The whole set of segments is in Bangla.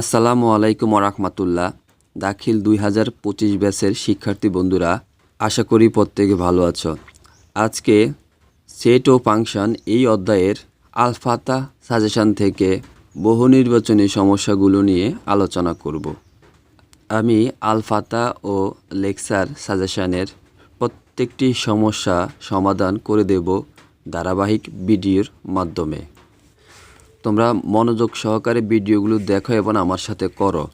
আসসালামু আলাইকুম রহমতুল্লাহ। দাখিল দুই হাজার পঁচিশ ব্যাচের শিক্ষার্থী বন্ধুরা, আশা করি প্রত্যেকে ভালো আছো। আজকে সেট ও ফাংশন এই অধ্যায়ের আলফাতা সাজেশান থেকে বহু নির্বাচনী সমস্যাগুলো নিয়ে আলোচনা করব। আমি আলফাতা ও লেকচার সাজেশানের প্রত্যেকটি সমস্যা সমাধান করে দেব ধারাবাহিক ভিডিওর মাধ্যমে। তোমরা মনোযোগ সহকারে ভিডিওগুলো দেখো এবং আমার সাথে করো।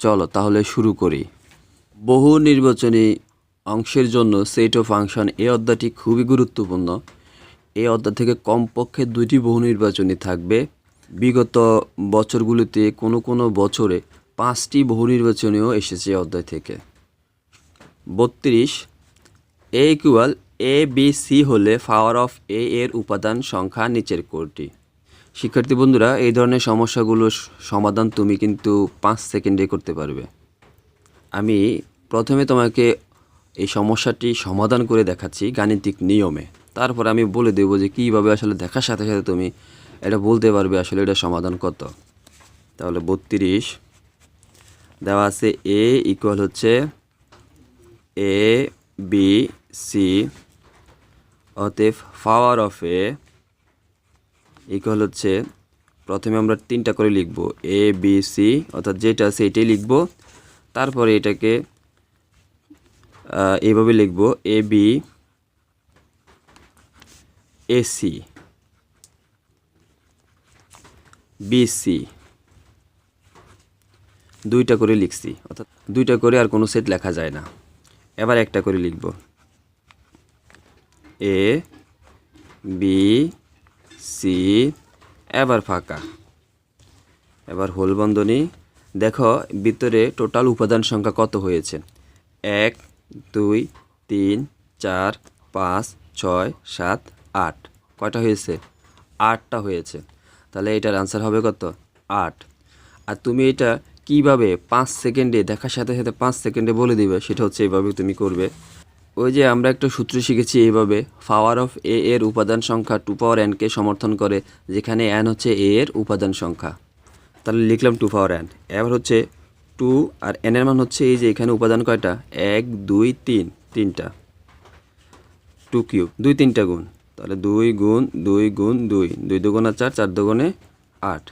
চলো তাহলে শুরু করি। বহু নির্বাচনী অংশের জন্য সেট ও ফাংশন এই অধ্যায়টি খুবই গুরুত্বপূর্ণ। এই অধ্যায় থেকে কমপক্ষে দুইটি বহু নির্বাচনী থাকবে। বিগত বছরগুলিতে কোনো কোনো বছরে পাঁচটি বহু নির্বাচনীও এসেছে অধ্যায় থেকে। বত্রিশ A equal A B C হলে পাওয়ার অফ এ এর উপাদান সংখ্যা নিচের কোনটি শিক্ষার্থী বন্ধুরা, এই ধরনের সমস্যাগুলোর সমাধান তুমি কিন্তু পাঁচ সেকেন্ডে করতে পারবে। আমি প্রথমে তোমাকে এই সমস্যাটি সমাধান করে দেখাচ্ছি গাণিতিক নিয়মে। তারপর আমি বলে দেবো যে কীভাবে আসলে দেখার সাথে সাথে তুমি এটা বলতে পারবে আসলে এটা সমাধান কত। তাহলে বত্রিশ, দেওয়া আছে এ ইকুয়াল হচ্ছে এ, বি, সি, অতএব পাওয়ার অফ এ ইকুয়াল হচ্ছে, প্রথমে আমরা তিনটা করে লিখব এ বি সি অর্থাৎ যেটা আছে এটাই লিখব। তারপরে এটাকে এইভাবে লিখব এ বি এসি বিসি দুইটা করে লিখছি, অর্থাৎ দুইটা করে আর কোনো সেট লেখা যায় না। এবার একটা করে লিখব। এ বি সি এবার ফাঁকা। এবার হোল বন্ধনী। দেখো, ভিতরে টোটাল উপাদান সংখ্যা কত হয়েছে? এক, দুই, তিন, চার, পাঁচ, ছয়, সাত, আট। কয়টা হয়েছে? আটটা হয়েছে। তাহলে এটার আনসার হবে কত? আট। আর তুমি এটা কীভাবে পাঁচ সেকেন্ডে, দেখার সাথে সাথে পাঁচ সেকেন্ডে বলে দিবে, সেটা হচ্ছে এইভাবে তুমি করবে। ওই যে আমরা একটা সূত্র শিখেছি এইভাবে পাওয়ার অফ এ এর উপাদান সংখ্যা টু পাওয়ার এনকে সমর্থন করে, যেখানে এন হচ্ছে এ এর উপাদান সংখ্যা। তাহলে লিখলাম টু পাওয়ার এন এবার হচ্ছে টু আর এন এর মান হচ্ছে এই যে এখানে উপাদান কয়টা? এক, দুই, তিন, তিনটা। টু কিউব দুই তিনটা গুণ। তাহলে দুই গুণ দুই গুণ, দুই। দুই দুগুণা চার চার দুগুণে আট।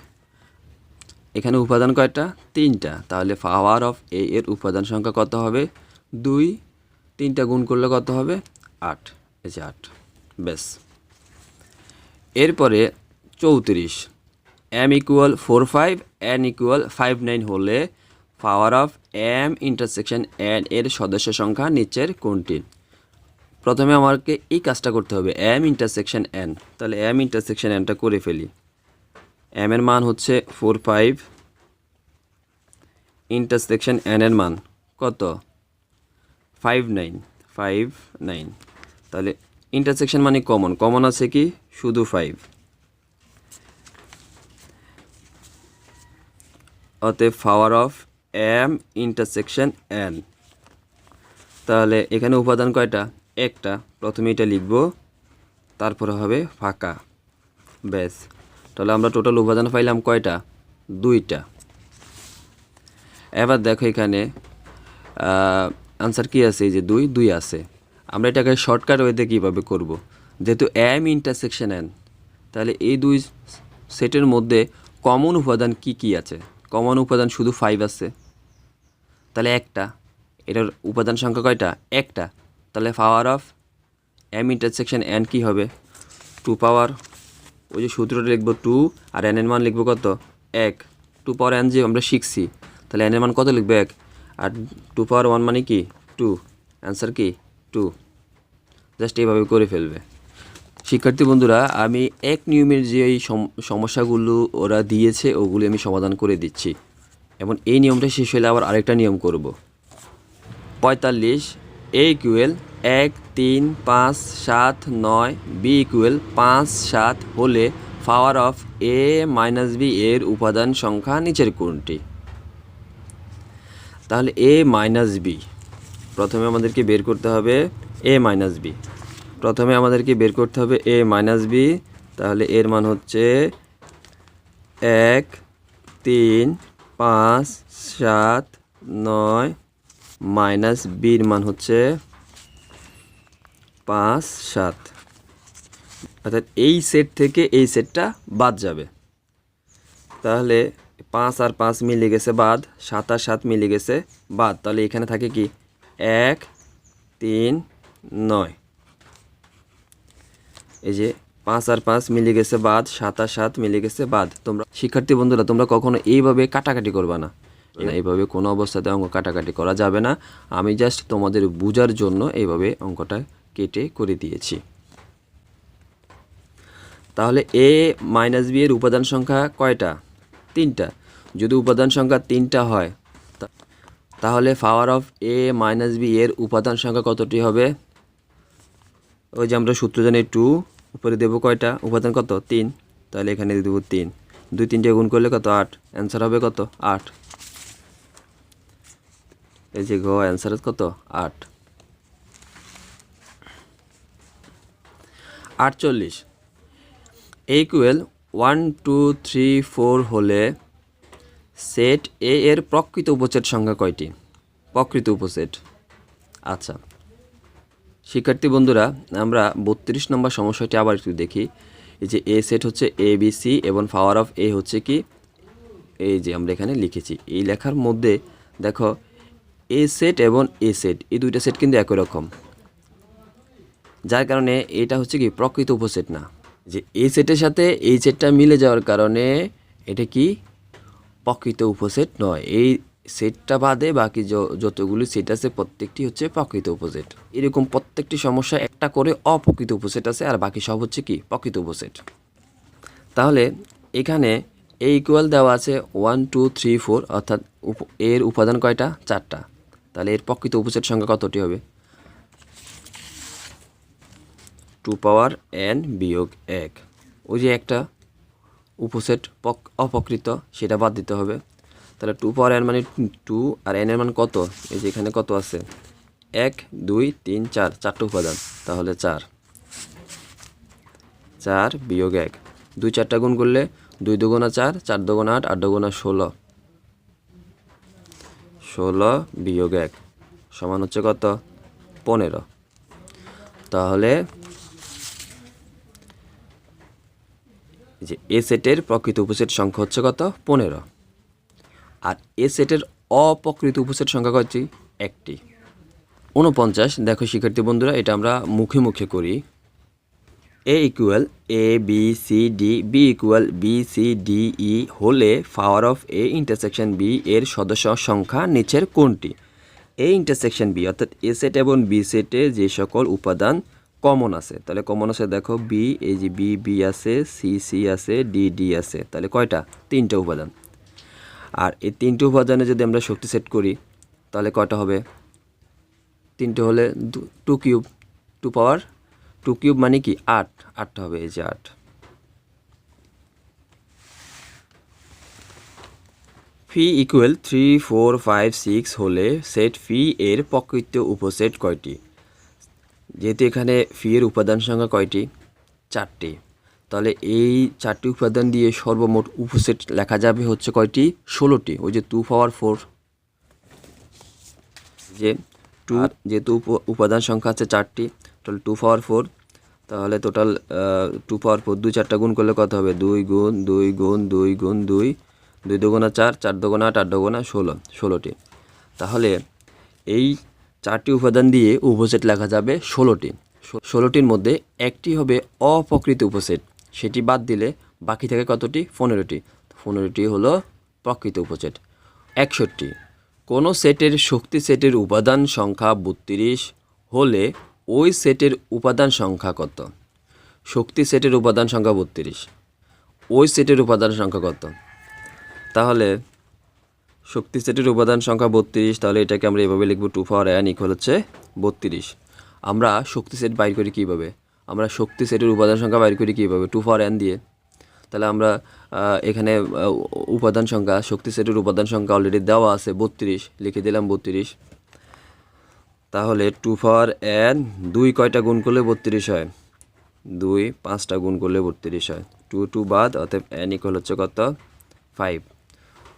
এখানে উপাদান কয়টা? তিনটা। তাহলে পাওয়ার অফ এ এর উপাদান সংখ্যা কত হবে? দুই তিনটা গুণ করলে কত হবে? আট। এই যে আট। ব্যাস। এরপরে চৌত্রিশ। M equal four five N equal five nine হলে power of M intersection N এর সদস্য সংখ্যা নিচের কোনটি? প্রথমে আমাকে এই কাজটা করতে হবে এম ইন্টারসেকশন এন তাহলে এম ইন্টারসেকশন এনটা করে ফেলি। এম এর মান হচ্ছে ফোর ফাইভ ইন্টারসেকশন এন এর মান কত? ফাইভ নাইন ফাইভ নাইন তাহলে ইন্টারসেকশন মানে কমন কমন আছে কি? শুধু ফাইভ অতএব power of M intersection N তাহলে এখানে উপাদান কয়টা? একটা। প্রথমে এটা লিখব, তারপরে হবে ফাঁকা। ব্যাস। তাহলে আমরা টোটাল উপাদান পাইলাম কয়টা? দুইটা। এবার দেখো এখানে আনসার কি আছে? এই যে দুই দুই আছে। আমরা এটাকে শর্টকাট ওয়েতে কীভাবে করব? যেহেতু এম ইন্টারসেকশন এন তাহলে এই দুই সেটের মধ্যে কমন উপাদান কি কি আছে? কমন উপাদান শুধু ফাইভ আছে। তাহলে একটা, এটার উপাদান সংখ্যা কয়টা? একটা। তাহলে power of M intersection N কি হবে? টু পাওয়ার ওই যে সূত্রটা লিখব টু আর এন এর মান লিখব কত? এক। টু পাওয়ার এন যে আমরা শিখছি, তাহলে এন এর মান কত লিখব? এক। আর টু পাওয়ার ওয়ান মানে কি? টু অ্যান্সার কি? টু জাস্ট এইভাবে করে ফেলবে। শিক্ষার্থী বন্ধুরা, আমি এক নিয়মের যে এই সম- সমস্যাগুলো ওরা দিয়েছে, ওগুলি আমি সমাধান করে দিচ্ছি। এবং এই নিয়মটা শেষ হলে আবার আরেকটা নিয়ম করব। পঁয়তাল্লিশ এ ইকুয়েল এক, তিন, পাঁচ, সাত, নয় বি ইকুয়েল পাঁচ, সাত হলে power of A minus B এর উপাদান সংখ্যা নিচের কোনটি? তাহলে এ মাইনাস বি প্রথমে আমাদেরকে বের করতে হবে এ মাইনাস বি প্রথমে আমাদেরকে বের করতে হবে এ মাইনাস বি তাহলে এর মান হচ্ছে এক, তিন, পাঁচ, সাত, নয় মাইনাস বির মান হচ্ছে পাঁচ, সাত। অর্থাৎ এই সেট থেকে এই সেটটা বাদ যাবে। তাহলে পাঁচ আর পাঁচ মিলে গেছে বাদ, সাত আর সাত মিলে গেছে বাদ। তাহলে এখানে থাকে কি? এক, তিন, নয়। এই যে পাঁচ আর পাঁচ মিলে গেছে বাদ, সাত আর সাত মিলে গেছে বাদ। তোমরা শিক্ষার্থী বন্ধুরা, তোমরা কখনো এইভাবে কাটাকাটি করবা না। এইভাবে কোনো অবস্থাতে অঙ্ক কাটাকাটি করা যাবে না। আমি জাস্ট তোমাদের বোঝার জন্য এইভাবে অঙ্কটা কেটে করে দিয়েছি। তাহলে এ মাইনাস বি এর উপাদান সংখ্যা কয়টা? তিনটা। যদি উপাদান সংখ্যা তিনটা হয় তাহলে power of A minus B এর উপাদান সংখ্যা কতটি হবে? ওই যে আমরা সূত্র জানি টু উপরে দেবো কয়টা? উপাদান কত? তিন। তাহলে এখানে দেবো তিন। দুই তিনটে গুণ করলে কত? আট। অ্যান্সার হবে কত? আট। এই যে গো অ্যান্সার কত? আট। আটচল্লিশ। Equal one, two, three, four হলে সেট এ এর প্রকৃত উপসেট সংখ্যা কয়টি? প্রকৃত উপসেট। আচ্ছা। শিক্ষার্থী বন্ধুরা, আমরা বত্রিশ নম্বর সমস্যাটি আবার একটু দেখি। এই যে এ সেট হচ্ছে এ, বি, সি এবং পাওয়ার অফ এ হচ্ছে কি? এই যে আমরা এখানে লিখেছি। এই লেখার মধ্যে দেখো এ সেট এবং এ সেট, এই দুইটা সেট কিন্তু একই রকম। যার কারণে এটা হচ্ছে কি? প্রকৃত উপসেট না। যে এই সেটের সাথে এই সেটটা মিলে যাওয়ার কারণে এটা কি প্রকৃত উপসেট নয়। এই সেটটা বাদে বাকি যতগুলি সেট আছে, প্রত্যেকটি হচ্ছে প্রকৃত উপসেট। এরকম প্রত্যেকটি সমস্যা একটা করে অপ্রকৃত উপসেট আছে, আর বাকি সব হচ্ছে কি প্রকৃত উপসেট। তাহলে এখানে এ ইকুয়াল দেওয়া আছে ওয়ান টু থ্রি ফোর অর্থাৎ এর উপাদান কয়টা? চারটা। তাহলে এর প্রকৃত উপসেট সংখ্যা কতটি হবে? টু পাওয়ার এন বিয়োগ এক। ওই যে একটা উপসেট পক- অপকৃত, সেটা বাদ দিতে হবে। তাহলে টু পাওয়ার এন মানে টু আর এন এর মান কত? এই যে এখানে কত আছে? এক, দুই, তিন, চার, চারটে উপাদান। তাহলে চার। চার বিয়োগ এক। দুই চারটা গুণ করলে দুই দুগুণা চার চার দুগুণা আট আট দুগুণা ষোলো। ষোলো বিয়োগ এক। সমান হচ্ছে কত? পনেরো। তাহলে যে এ সেটের প্রকৃত উপসেট সংখ্যা হচ্ছে কত? পনেরো। আর এ সেটের অপ্রকৃত উপসেট সংখ্যা কতটি একটি। উনপঞ্চাশ। দেখো শিক্ষার্থী বন্ধুরা, এটা আমরা মুখে মুখে করি। A equal A, B, C, D, B equal B, C, D, E হলে power of A intersection B এর সদস্য সংখ্যা নিচের কোনটি? এ ইন্টারসেকশন বি অর্থাৎ এ সেট এবং বি সেটে যে সকল উপাদান কমন আছে। তাহলে কমন আছে দেখো বি এই যে বি বি আছে সি সি আছে ডি ডি আছে। তাহলে কয়টা? তিনটা উপাদান। আর এই তিনটে উপাদানে যদি আমরা শক্তি সেট করি, তাহলে কয়টা হবে? তিনটে হলে two cube two power two cube মানে কি? আট। আটটা হবে এই যে আট। P equal three four five six হলে সেট ফি এর প্রকৃত উপসেট কয়টি? যেহেতু এখানে ফি এর উপাদান সংখ্যা কয়টি? চারটি। তাহলে এই চারটি উপাদান দিয়ে সর্বমোট উপসেট লেখা যাবে হচ্ছে কয়টি? ষোলোটি। ওই যে টু পাওয়ার ফোর যে টু যেহেতু উপাদান সংখ্যা আছে চারটি টোটাল টু পাওয়ার ফোর তাহলে টোটাল টু পাওয়ার ফোর দুই চারটা গুণ করলে কত হবে? দুই গুণ দুই গুণ দুই গুণ দুই। দুই দুগুণা চার চার দুগুণা আট আট দুগুণা ষোলো। ষোলোটি। তাহলে এই চারটি উপাদান দিয়ে উপসেট লেখা যাবে ষোলোটি। ষোলোটির মধ্যে একটি হবে অপ্রকৃত উপসেট, সেটি বাদ দিলে বাকি থাকে কতটি? পনেরোটি। পনেরোটি হলো প্রকৃত উপসেট। একষট্টি। কোনো সেটের শক্তি সেটের উপাদান সংখ্যা বত্রিশ হলে ওই সেটের উপাদান সংখ্যা কত? শক্তি সেটের উপাদান সংখ্যা বত্রিশ। ওই সেটের উপাদান সংখ্যা কত? তাহলে শক্তি সেটের উপাদান সংখ্যা বত্রিশ, তাহলে এটাকে আমরা এভাবে লিখব টু পাওয়ার এন ইকুয়াল হচ্ছে বত্রিশ। আমরা শক্তি সেট বাইর করি কীভাবে? আমরা শক্তি সেটের উপাদান সংখ্যা বাইর করি কীভাবে? টু পাওয়ার এন দিয়ে। তাহলে আমরা এখানে উপাদান সংখ্যা, শক্তি সেটের উপাদান সংখ্যা অলরেডি দেওয়া আছে বত্রিশ, লিখে দিলাম বত্রিশ। তাহলে টু পাওয়ার এন দুই কয়টা গুণ করলে বত্রিশ হয়? দুই, পাঁচটা গুণ করলে বত্রিশ হয়। টু টু বাদ, অতএব এন ইকুয়াল হচ্ছে কত? ফাইভ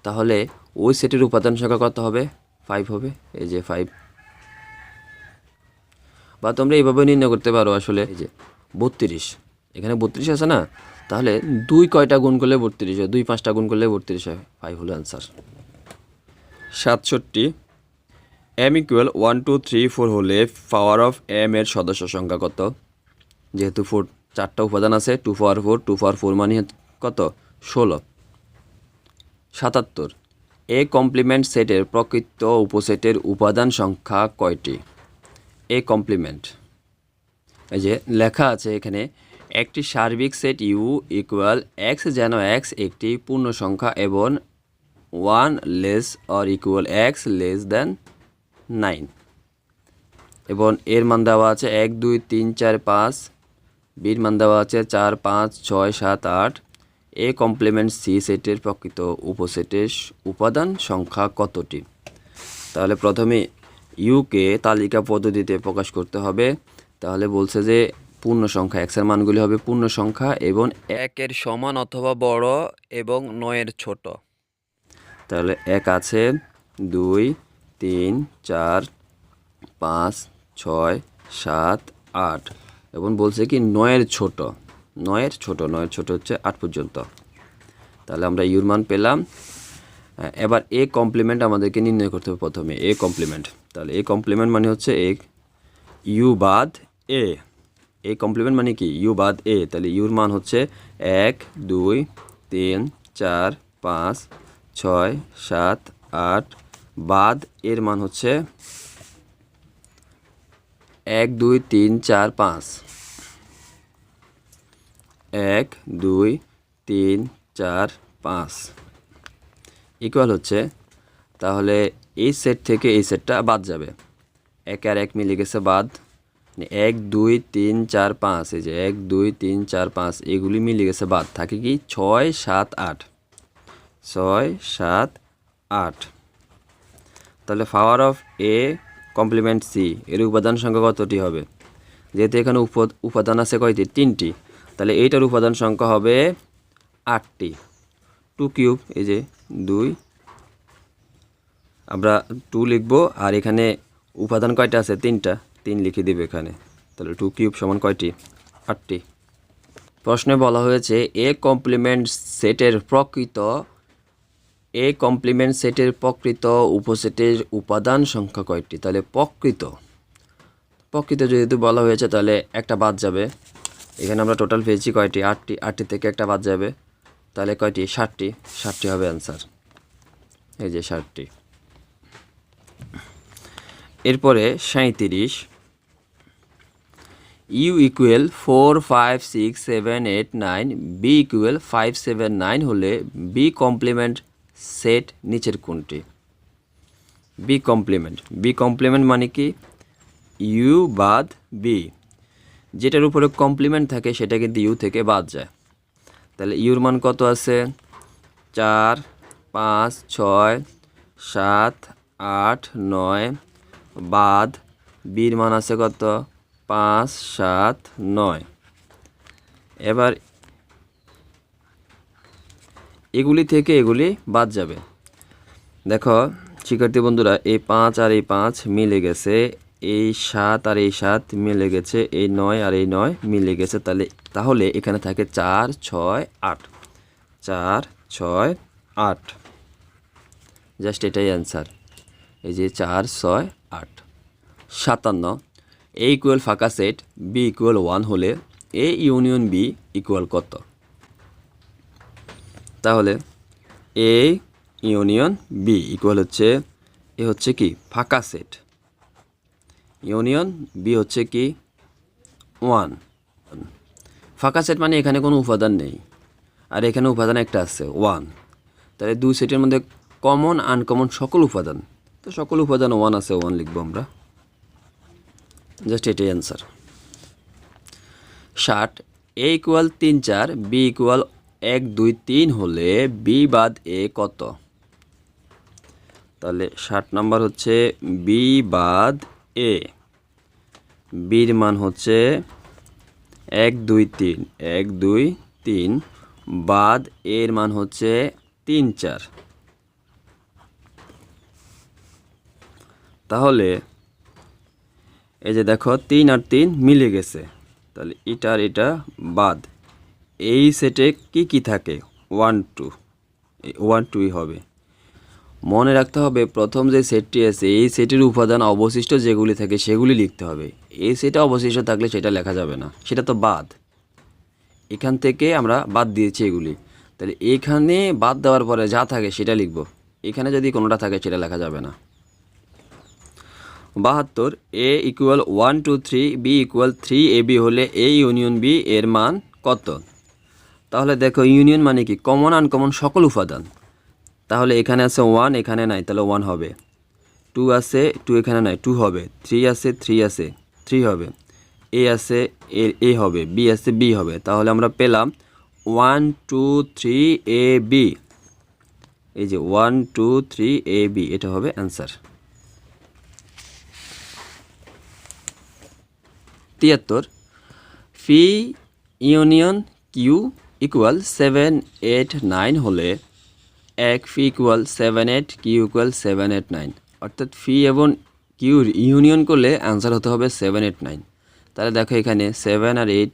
তাহলে ওই সেটের উপাদান সংখ্যা কত হবে? ফাইভ হবে। এই যে ফাইভ বা তোমরা এইভাবে নির্ণয় করতে পারো আসলে। এই যে বত্রিশ। এখানে বত্রিশ আছে না? তাহলে দুই কয়টা গুণ করলে বত্রিশ হয়? দুই পাঁচটা গুণ করলে বত্রিশ হয়। ফাইভ হলো অ্যান্সার সাতষট্টি। M equal one two three four হলে পাওয়ার অফ এম এর সদস্য সংখ্যা কত? যেহেতু ফোর চারটা উপাদান আছে two power four two power four মানে কত? ষোলো। সাতাত্তর। এ কমপ্লিমেন্ট সেটের প্রকৃত উপসেটের উপাদান সংখ্যা কয়টি? A complement. এই যে লেখা আছে এখানে, একটি সার্বিক সেট ইউ ইকুয়াল এক্স যেন এক্স একটি পূর্ণ সংখ্যা এবং one less or equal X less than nine এবং এর মান দেওয়া আছে এক, দুই, তিন, চার, পাঁচ। বির মান দেওয়া আছে চার, পাঁচ, ছয়, সাত, আট। এ কমপ্লিমেন্ট সি সেটের প্রকৃত উপসেটের উপাদান সংখ্যা কতটি? তাহলে প্রথমে ইউকে তালিকা পদ্ধতিতে প্রকাশ করতে হবে। তাহলে বলছে যে পূর্ণ সংখ্যা এক্সের মানগুলি হবে পূর্ণ সংখ্যা এবং একের সমান অথবা বড় এবং নয়ের ছোট। তাহলে এক আছে, দুই, তিন, চার, পাঁচ, ছয়, সাত, আট এবং বলছে কি নয়ের ছোট। নয়ের ছোট নয়ের ছোট হচ্ছে আট পর্যন্ত। তাহলে আমরা ইউর মান পেলাম। এবার এ কমপ্লিমেন্ট আমাদেরকে নির্ণয় করতে হবে প্রথমে, এ কমপ্লিমেন্ট তাহলে এ কমপ্লিমেন্ট মানে হচ্ছে এ, ইউ বাদ এ। এ কমপ্লিমেন্ট মানে কি? ইউ বাদ এ। তাহলে ইউর মান হচ্ছে এক, দুই, তিন, চার, পাঁচ, ছয়, সাত, আট। বাদ এর মান হচ্ছে এক, দুই, তিন, চার, পাঁচ। এক, দুই, তিন, চার, পাঁচ। ইকুয়াল হচ্ছে, তাহলে এই সেট থেকে এই সেটটা বাদ যাবে। এক আর এক মিলে গেছে বাদ। মানে এক, দুই, তিন, চার, পাঁচ, এই যে এক, দুই, তিন, চার, পাঁচ, এগুলি মিলে গেছে বাদ। থাকে কি? ছয়, সাত, আট। ছয়, সাত, আট। তাহলে power of A complement C এর উপাদান সংখ্যা কতটি হবে? যেহেতু এখানে উপ- উপাদান আছে কয়টি? তিনটি। তাহলে এইটার উপাদান সংখ্যা হবে আটটি। টু কিউব এই যে দুই। আমরা টু লিখব, আর এখানে উপাদান কয়টা আছে? তিনটা। তিন লিখে দিবে এখানে। তাহলে টু কিউব সমান কয়টি? আটটি। প্রশ্নে বলা হয়েছে, এ কমপ্লিমেন্ট সেটের প্রকৃত, এ কমপ্লিমেন্ট সেটের প্রকৃত উপসেটের উপাদান সংখ্যা কয়টি? তাহলে প্রকৃত। প্রকৃত যেহেতু বলা হয়েছে, তাহলে একটা বাদ যাবে। এখানে আমরা টোটাল পেয়েছি কয়টি? আটটি আটটি থেকে একটা বাদ যাবে। তাহলে কয়টি? ষাটটি। ষাটটি হবে অ্যান্সার এই যে ষাটটি। এরপরে সাঁত্রিশ U equal four five six seven eight nine B equal five seven nine হলে বি কমপ্লিমেন্ট সেট নিচের কোনটি? বি কমপ্লিমেন্ট বি কমপ্লিমেন্ট মানে কি? ইউ বাদ বি যেটার উপরে কমপ্লিমেন্ট থাকে, সেটা কিন্তু ইউ থেকে বাদ যায়। তাহলে ইউর মান কত আছে? চার, পাঁচ, ছয়, সাত, আট, নয়, বাদ। বির মান আছে কত? পাঁচ, সাত, নয়। এবার এগুলি থেকে এগুলি বাদ যাবে। দেখো, শিক্ষার্থী বন্ধুরা, এই পাঁচ আর এই পাঁচ মিলে গেছে এই সাত আর এই সাত মিলে গেছে, এই নয় আর এই নয় মিলে গেছে, তাহলে তাহলে এখানে থাকে চার, ছয়, আট। চার, ছয়, আট। জাস্ট এটাই অ্যান্সার এই যে চার, ছয়, আট। সাতান্ন এ ইকুয়াল ফাঁকা সেট বি ইকুয়াল ওয়ান হলে এ ইউনিয়ন বি ইকুয়াল কত? তাহলে এ ইউনিয়ন বি ইকুয়াল হচ্ছে, এ হচ্ছে কি? ফাঁকা সেট ইউনিয়ন বি হচ্ছে কি? ওয়ান ফাঁকা সেট মানে এখানে কোনো উপাদান নেই। আর এখানে উপাদান একটা আছে ওয়ান তাহলে দুই সেটের মধ্যে কমন আনকমন সকল উপাদান। তো সকল উপাদান ওয়ান আছে ওয়ান লিখব আমরা। জাস্ট এটাই অ্যান্সার ষাট এ ইকুয়াল তিন চার বি ইকুয়াল এক, দুই, তিন হলে বি বাদ এ কত? তাহলে ষাট নাম্বার হচ্ছে বি বাদ এ। বির মান হচ্ছে এক, দুই, তিন। এক, দুই, তিন। বাদ এর মান হচ্ছে তিন, চার। তাহলে এই যে দেখো, তিন আর তিন মিলে গেছে। তাহলে ইটার এটা বাদ। এই সেটে কি কি থাকে? One, two. ওয়ান, টুই হবে। মনে রাখতে হবে, প্রথম যে সেটটি আছে, এই সেটের উপাদান অবশিষ্ট যেগুলি থাকে সেগুলি লিখতে হবে। এই সেটে অবশিষ্ট থাকলে সেটা লেখা যাবে না। সেটা তো বাদ। এখান থেকে আমরা বাদ দিয়েছি এগুলি। তাহলে এখানে বাদ দেওয়ার পরে যা থাকে সেটা লিখব। এখানে যদি কোনোটা থাকে সেটা লেখা যাবে না। বাহাত্তর A equal one two three B equal three A B হলে এ ইউনিয়ন বি এর মান কত? তাহলে দেখো ইউনিয়ন মানে কি? কমন আনকমন সকল উপাদান। তাহলে এখানে আছে ওয়ান এখানে নাই, তাহলে ওয়ান হবে। টু আছে টু এখানে নাই টু হবে। থ্রি আছে থ্রি আছে থ্রি হবে। এ আছে এ এ হবে বি আছে বি হবে। তাহলে আমরা পেলাম one two three A B এই যে one two three A B এটা হবে অ্যান্সার তিয়াত্তর। P union Q equal seven eight nine হলে এক P equal seven eight Q equal seven eight nine অর্থাৎ ফি এবং কিউর ইউনিয়ন করলে অ্যান্সার হতে হবে সেভেন এইট নাইন তাহলে দেখো এখানে সেভেন আর এইট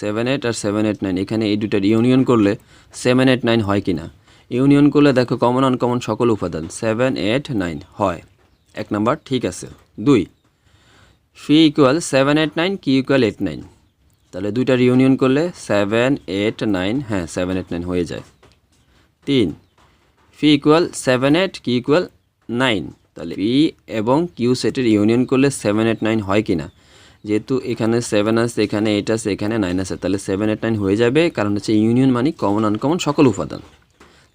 সেভেন এইট আর সেভেন এইট নাইন এখানে এই দুটার ইউনিয়ন করলে সেভেন এইট নাইন হয় কি না ইউনিয়ন করলে দেখো কমন আনকমন সকল উপাদান সেভেন এইট নাইন হয়। এক নাম্বার, ঠিক আছে। দুই, P equal seven eight nine Q equal eight nine তাহলে দুইটার ইউনিয়ন করলে সেভেন এইট নাইন হ্যাঁ সেভেন এইট নাইন হয়ে যায়। তিন। P equal seven eight Q equal nine তাহলে ফি এবং কিউ সেটের ইউনিয়ন করলে সেভেন এইট নাইন হয় কি না যেহেতু এখানে সেভেন আছে, এখানে এইট আছে, এখানে নাইন আছে, তাহলে সেভেন এইট নাইন হয়ে যাবে, কারণ হচ্ছে ইউনিয়ন মানে কমন আনকমন সকল উপাদান।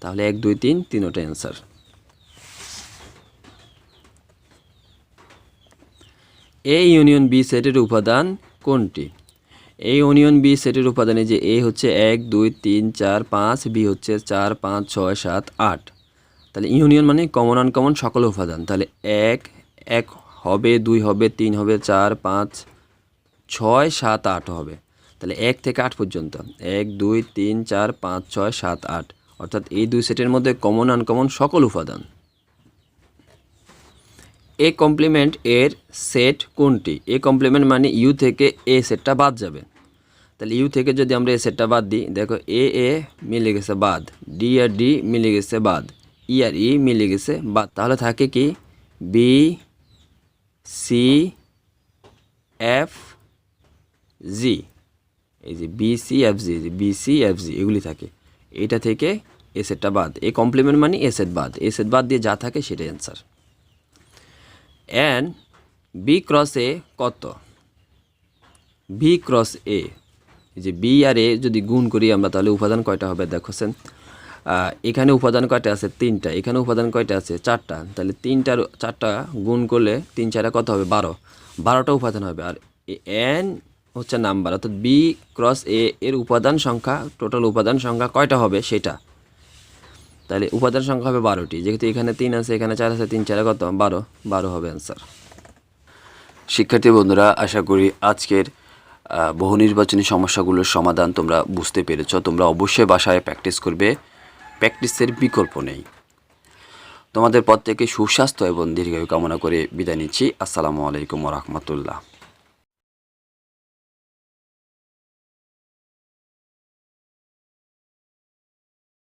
তাহলে এক, দুই, তিন তিনোটা অ্যান্সার এ ইউনিয়ন বি সেটের উপাদান কোনটি? এই ইউনিয়ন বি সেটের উপাদানে যে এ হচ্ছে এক, দুই, তিন, চার, পাঁচ, বি হচ্ছে চার, পাঁচ, ছয়, সাত, আট। তাহলে ইউনিয়ন মানে কমন আনকমন সকল উপাদান। তাহলে এক এক হবে, দুই হবে, তিন হবে, চার, পাঁচ, ছয়, সাত, আট হবে। তাহলে এক থেকে আট পর্যন্ত। এক, দুই, তিন, চার, পাঁচ, ছয়, সাত, আট। অর্থাৎ এই দুই সেটের মধ্যে কমন আনকমন সকল উপাদান। এ কমপ্লিমেন্ট এর সেট কোনটি? এ কমপ্লিমেন্ট মানে ইউ থেকে এ সেটটা বাদ যাবে। তাহলে ইউ থেকে যদি আমরা এ সেটটা বাদ দিই, দেখো এ এ মিলে গেছে বাদ ডি আর ডি মিলে গেছে বাদ ই আর ই মিলে গেছে বাদ। তাহলে থাকে কি? বি সি এফ জি এই যে B C F G B C F G এগুলি থাকে। এটা থেকে এ সেটটা বাদ। এ কমপ্লিমেন্ট মানে এ সেট বাদ। এ সেট বাদ দিয়ে যা থাকে সেটাই answer N B cross A কত? বি ক্রস এ যে বি আর এ যদি গুণ করি আমরা তাহলে উপাদান কয়টা হবে দেখছেন এখানে উপাদান কয়টা আছে? তিনটা। এখানে উপাদান কয়টা আছে? চারটা। তাহলে তিনটার চারটা গুণ করলে তিন চারটা কত হবে? বারো। বারোটা উপাদান হবে। আর এন হচ্ছে নাম্বার। অর্থাৎ বি ক্রস এ এর উপাদান সংখ্যা টোটাল উপাদান সংখ্যা কয়টা হবে? সেটা। তাহলে উপাদান সংখ্যা হবে বারোটি। যেহেতু এখানে তিন আছে, এখানে চার আছে, তিন চারে কত? বারো। বারো হবে অ্যান্সার শিক্ষার্থী বন্ধুরা, আশা করি আজকের বহু নির্বাচনী সমস্যাগুলোর সমাধান তোমরা বুঝতে পেরেছ। তোমরা অবশ্যই বাসায় প্র্যাকটিস করবে। প্র্যাকটিসের বিকল্প নেই। তোমাদের প্রত্যেকে সুস্বাস্থ্য এবং দীর্ঘায়ু কামনা করে বিদায় নিচ্ছি। আসসালামু আলাইকুম রহমতুল্লাহ।